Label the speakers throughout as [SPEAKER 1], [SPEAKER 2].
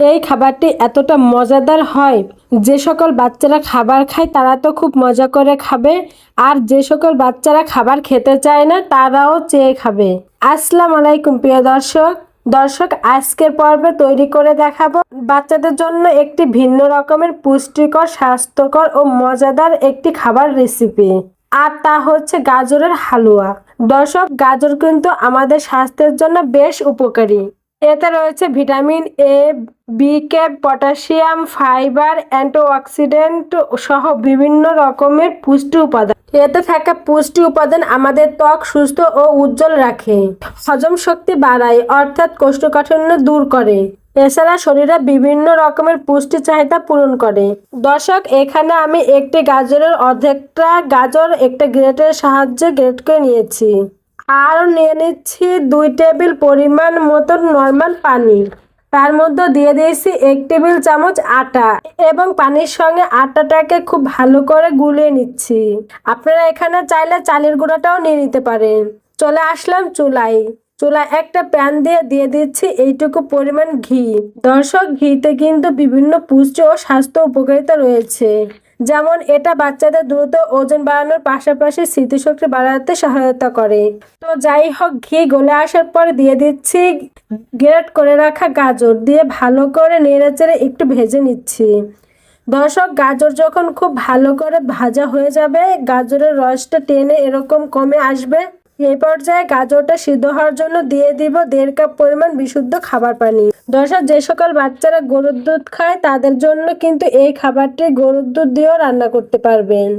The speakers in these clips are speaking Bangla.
[SPEAKER 1] এই খাবারটি এতটা মজাদার হয়। যে সকল বাচ্চারা খাবার খায়, তারা তো খুব মজা করে খাবে। আর যে সকল বাচ্চারা খাবার খেতে চায় না, তারাও চেয়ে খাবে। আসসালামু আলাইকুম, প্রিয় দর্শক। দর্শক, আজকের পর্বে তৈরি করে দেখাবো বাচ্চাদের জন্য একটি ভিন্ন রকমের পুষ্টিকর, স্বাস্থ্যকর ও মজাদার একটি খাবার রেসিপি আর তা হচ্ছে গাজরের হালুয়া। দর্শক, গাজর কিন্তু আমাদের স্বাস্থ্যের জন্য বেশ উপকারী। এতে রয়েছে vitamin A, B K potassium, fibre, antioxidant সহ বিভিন্ন রকমের পুষ্টি উপাদান। এতে থাকা পুষ্টি উপাদান আমাদের ত্বক সুস্থ ও উজ্জ্বল রাখে। হজম শক্তি বাড়ায়, অর্থাৎ কোষ্ঠকাঠিন্য দূর করে। এছাড়া শরীরে বিভিন্ন রকমের পুষ্টি চাহিদা পূরণ করে। দর্শক, এখানে আমি একটি গাজরের অর্ধেকটা গাজর, একটা গ্রেটের সাহায্যে গ্রেট করে নিয়েছি। আর নিয়ে নিচ্ছি দুই টেবিল পরিমাণ মতন নর্মাল পানি। তার মধ্যে দিয়ে দিয়েছি এক টেবিল চামচ আটা এবং পানির সঙ্গে আটাটাকে খুব ভালো করে গুলিয়ে নিচ্ছি। আপনারা এখানে চাইলে চালের গুঁড়োটাও নিয়ে নিতে পারেন। চলে আসলাম চুলাই চুলায় একটা প্যান দিয়ে দিয়ে দিচ্ছি এইটুকু পরিমাণ ঘি। দর্শক, ঘিতে কিন্তু বিভিন্ন পুষ্টি ও স্বাস্থ্য উপকারিতা রয়েছে। যেমন এটা বাচ্চাদের দ্রুত ওজন বাড়ানোর পাশাপাশি স্মৃতিশক্তি বাড়াতে সহায়তা করে। তো যাই হোক, ঘি গলে আসার পর দিয়ে দিচ্ছি গ্রেট করে রাখা গাজর। দিয়ে ভালো করে নেড়ে চেড়ে একটু ভেজে নিচ্ছি। দর্শক, গাজর যখন খুব ভালো করে ভাজা হয়ে যাবে, গাজরের রসটা টেনে এরকম কমে আসবে। এই পর্যায়ে গাজরটা সিদ্ধ হওয়ার জন্য দিয়ে দিব দেড় কাপ পরিমাণ বিশুদ্ধ খাবার পানি। দর্শক, যে সকল বাচ্চারা গরুর দুধ খায়, তাদের জন্য কিন্তু এই খাবারটি গরুর দুধ দিয়েও রান্না করতে পারবেন।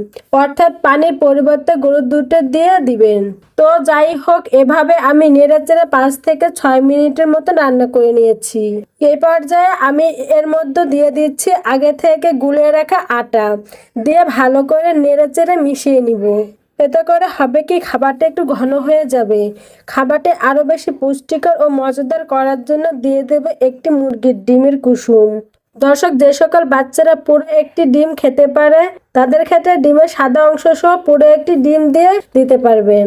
[SPEAKER 1] অর্থাৎ পানির পরিবর্তে গরুর দুধটা দিয়ে দিবেন। তো যাই হোক, এভাবে আমি নেড়ে চেড়ে পাঁচ থেকে ছয় মিনিটের মতো রান্না করে নিয়েছি। এই পর্যায়ে আমি এর মধ্যে দিয়ে দিচ্ছি আগে থেকে গুলিয়ে রাখা আটা। দিয়ে ভালো করে নেড়ে চেড়ে মিশিয়ে নিব। এতে করে হবে কি খাবারটা একটু ঘন হয়ে যাবে। খাবারটি আরও বেশি পুষ্টিকর ও মজাদার করার জন্য দিয়ে দেবে একটি মুরগির ডিমের কুসুম। দর্শক, যে সকল বাচ্চারা পুরো একটি ডিম খেতে পারে, তাদের ক্ষেত্রে ডিমের সাদা অংশ সহ পুরো একটি ডিম দিয়ে দিতে পারবেন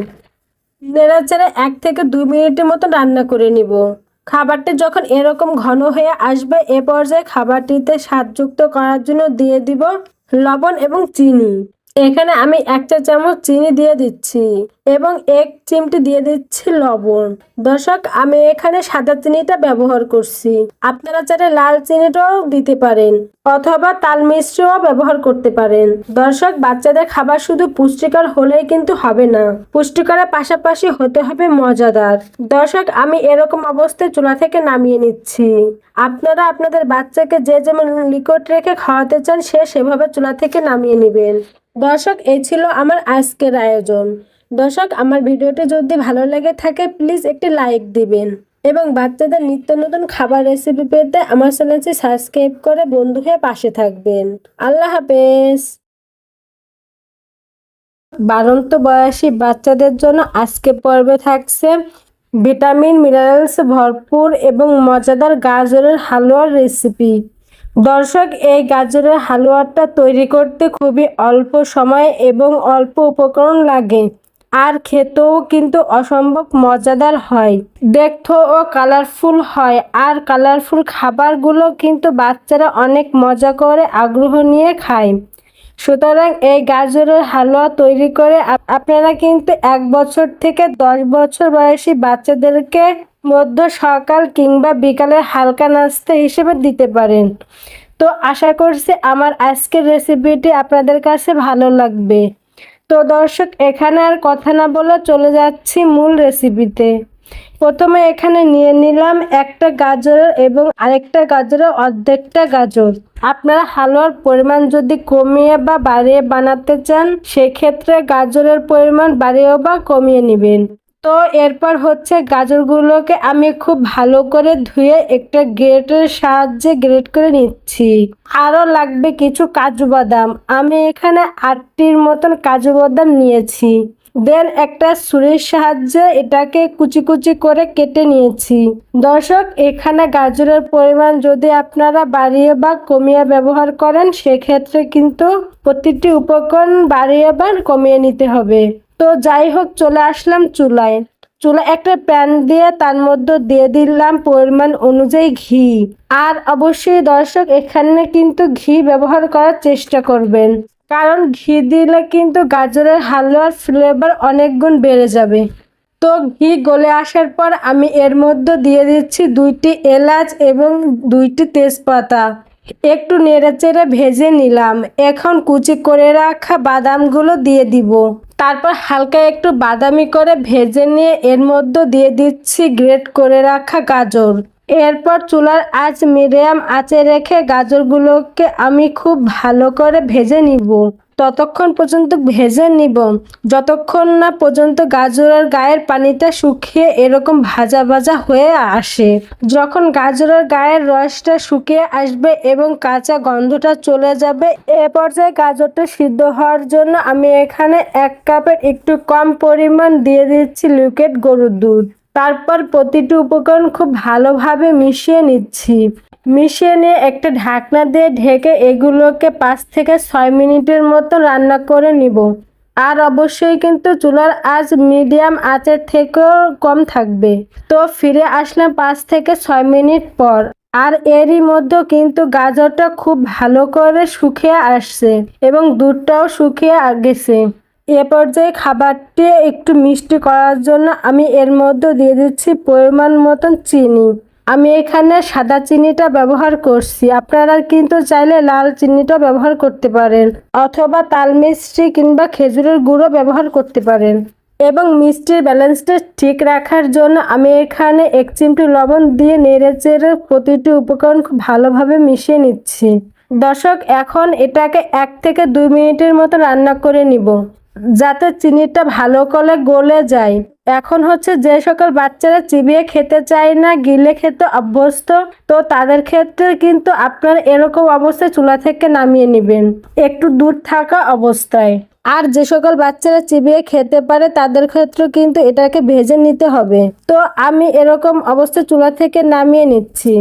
[SPEAKER 1] নেড়াচেড়ে এক থেকে দুই মিনিটের মতো রান্না করে নিব। খাবারটি যখন এরকম ঘন হয়ে আসবে, এ পর্যায়ে খাবারটিতে স্বাদযুক্ত করার জন্য দিয়ে দিব লবণ এবং চিনি। এখানে আমি এক চা চামচ চিনি দিয়ে দিচ্ছি এবং এক চিমটি দিয়ে দিচ্ছি লবণ। দর্শক, আমি এখানে সাদা চিনিটা ব্যবহার করছি। আপনারা চাইলে লাল চিনিটাও দিতে পারেন অথবা তাল মিশ্রও ব্যবহার করতে পারেন। দর্শক, বাচ্চাদের খাবার শুধু পুষ্টিকর হলেই কিন্তু হবে না, পুষ্টিকরের পাশাপাশি হতে হবে মজাদার। দর্শক, আমি এরকম অবস্থায় চুলা থেকে নামিয়ে নিচ্ছি। আপনারা আপনাদের বাচ্চাকে যে যেমন লিকট রেখে খাওয়াতে চান, সে সেভাবে চুলা থেকে নামিয়ে নেবেন। দর্শক, এই ছিল আমার আজকের আয়োজন। দর্শক, আমার ভিডিওটি যদি ভালো লেগে থাকে প্লিজ একটি লাইক দিবেন এবং বাচ্চাদের নিত্য নতুন খাবার রেসিপি পেতে আমার চ্যানেলটি সাবস্ক্রাইব করে বন্ধু হয়ে পাশে থাকবেন। আল্লাহ হাফেজ। বারন্ত বয়সী বাচ্চাদের জন্য আজকে পর্বে থাকছে ভিটামিন মিনারেলস ভরপুর এবং মজাদার গাজরের হালুয়ার রেসিপি দর্শক, এই গাজরের হালুয়াটা তৈরি করতে খুবই অল্প সময় এবং অল্প উপকরণ লাগে। আর খেতেও কিন্তু অসম্ভব মজাদার হয়। দেখতেও ও কালারফুল হয়। আর কালারফুল খাবারগুলো কিন্তু বাচ্চারা অনেক মজা করে, আগ্রহ নিয়ে খায়। সুতরাং এই গাজরের হালুয়া তৈরি করে আপনারা কিন্তু এক বছর থেকে দশ বছর বয়সী বাচ্চাদেরকে মধ্য সকাল কিংবা বিকালে হালকা নাস্তা হিসেবে দিতে পারেন। তো আশা করছি আমার আজকের রেসিপিটি আপনাদের কাছে ভালো লাগবে। তো দর্শক, এখানে আর কথা না বলে চলে যাচ্ছি মূল রেসিপিতে প্রথমে এখানে নিয়ে নিলাম একটা গাজর এবং আরেকটা গাজরের অর্ধেকটা গাজর। আপনারা হালুয়ার পরিমাণ যদি কমিয়ে বা বাড়িয়ে বানাতে চান, সেক্ষেত্রে গাজরের পরিমাণ বাড়িয়েও বা কমিয়ে নেবেন। তো এরপর হচ্ছে গাজরগুলোকে আমি খুব ভালো করে ধুয়ে একটা গ্রেটের সাহায্যে গ্রেট করে নিচ্ছি। আরও লাগবে কিছু কাজু বাদাম। আমি এখানে আটটির মতন কাজু বাদাম নিয়েছি। দেন একটা ছুরির সাহায্যে এটাকে কুচি কুচি করে কেটে নিয়েছি। দর্শক, এখানে গাজরের পরিমাণ যদি আপনারা বাড়িয়ে বা কমিয়ে ব্যবহার করেন, সেক্ষেত্রে কিন্তু প্রতিটি উপকরণ বাড়িয়ে বা কমিয়ে নিতে হবে। তো যাই হোক, চলে আসলাম চুলায়। চুলা একটা প্যান দিয়ে তার মধ্যে দিয়ে দিলাম পরিমাণ অনুযায়ী ঘি। আর অবশ্যই দর্শক, এখানে কিন্তু ঘি ব্যবহার করার চেষ্টা করবেন। কারণ ঘি দিলে কিন্তু গাজরের হালুয়ার ফ্লেভার অনেক গুণ বেড়ে যাবে। তো ঘি গলে আসার পর আমি এর মধ্যে দিয়ে দিচ্ছি দুইটি এলাচ এবং দুইটি তেজপাতা। একটু নেড়েচেড়ে ভেজে নিলাম। এখন কুচি করে রাখা বাদামগুলো দিয়ে দিব। তারপর হালকা একটু বাদামি করে ভেজে নিয়ে এর মধ্যে দিয়ে দিচ্ছি গ্রেট করে রাখা গাজর। এরপর চুলার আঁচ মিডিয়াম আঁচে রেখে গাজরগুলোকে আমি খুব ভালো করে ভেজে নিব। ততক্ষণ পর্যন্ত ভেজে নিব। যতক্ষণ না পর্যন্ত গাজরের গায়ের পানিটা শুকিয়ে এরকম ভাজা ভাজা হয়ে আসে। যখন গাজরের গায়ের রসটা শুকিয়ে আসবে এবং কাঁচা গন্ধটা চলে যাবে, এ পর্যায়ে গাজরটা সিদ্ধ হওয়ার জন্য আমি এখানে এক কাপের একটু কম পরিমাণ দিয়ে দিচ্ছি লিকুইড গরুর দুধ। তারপর প্রতিটি উপকরণ খুব ভালোভাবে মিশিয়ে নিচ্ছি। মিশিয়ে নিয়ে একটা ঢাকনা দিয়ে ঢেকে এগুলোকে পাঁচ থেকে ছয় মিনিটের মতো রান্না করে নিব। আর অবশ্যই কিন্তু চুলার আঁচ মিডিয়াম আঁচের থেকেও কম থাকবে। তো ফিরে আসলাম পাঁচ থেকে ছয় মিনিট পর। আর এরই মধ্যে কিন্তু গাজরটা খুব ভালো করে শুকিয়ে আসছে এবং দুধটাও শুকিয়ে গেছে। এ পর্যায়ে খাবারটি একটু মিষ্টি করার জন্য আমি এর মধ্যে দিয়ে দিচ্ছি পরিমাণ মতন চিনি। আমি এখানে সাদা চিনিটা ব্যবহার করছি। আপনারা কিন্তু চাইলে লাল চিনিটাও ব্যবহার করতে পারেন অথবা তাল মিষ্টি কিংবা খেজুরের গুঁড়ো ব্যবহার করতে পারেন। এবং মিষ্টির ব্যালেন্সটা ঠিক রাখার জন্য আমি এখানে এক চিমটি লবণ দিয়ে নেড়ে চেড়ে প্রতিটি উপকরণ খুব ভালোভাবে মিশিয়ে নিচ্ছি। দর্শক, এখন এটাকে এক থেকে দুই মিনিটের মতো রান্না করে নিব। যাতে চিনিটা ভালো করে গলে যায়। এখন হচ্ছে যে সকল বাচ্চারা চিবিয়ে খেতে চায় না, গিলে খেতে অভ্যস্ত, তো তাদের ক্ষেত্রে কিন্তু আপনার এরকম অবস্থায় চুলা থেকে নামিয়ে নেবেন। একটু দূর থাকা অবস্থায়। আর যে সকল বাচ্চারা চিবিয়ে খেতে পারে, তাদের ক্ষেত্রে কিন্তু এটাকে ভেজে নিতে হবে। তো আমি এরকম অবস্থায় চুলা থেকে নামিয়ে নিচ্ছি।